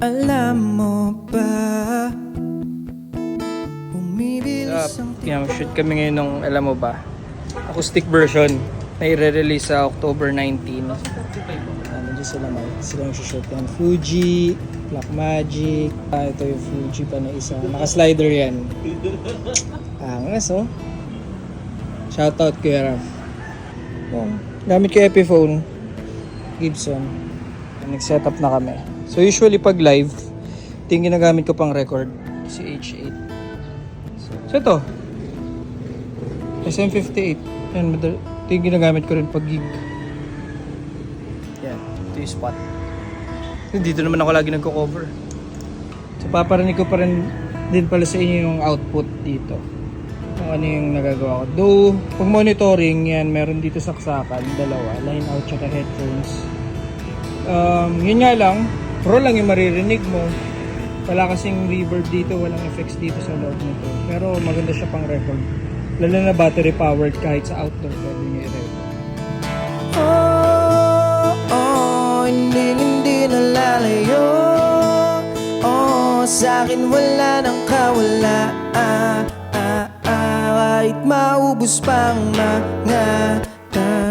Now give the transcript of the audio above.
Alam mo ba Bumibilis ang Yeah, shoot kami ngayon ng, alam mo ba, acoustic version na i-release sa October 19. Ano dyan sila mag, sila yung shoot yan. Fuji, Blackmagic, ah, ito yung Fuji pa na isa. Naka-slider yan. Angas oh. Shoutout Kuya Raf. Oh, gamit ko Epiphone. Gibson. Nag-setup na kami. So usually pag live, ito yung ginagamit ko pang record. Si H8. So ito. SM58. Yan, ito yung ginagamit ko rin pag gig. Yan, ito yung spot. Dito naman ako lagi nagko-cover. So paparinig ko pa rin din pala sa inyo yung output dito. Kung ano yung nagagawa ko. Though, pag monitoring yan, meron dito saksakan, dalawa, line out tsaka headphones. Um, yun nga lang, pro lang yung maririnig mo. Wala kasing reverb dito, walang effects dito sa loob nito. Pero maganda siya pang record. Lalo na battery powered kahit sa outdoor pwede niya i-record. Oh, oh, hindi hindi nalalayo Oh, sa akin wala nang kawala ah, ah, ah, Kahit maubos pang mga dala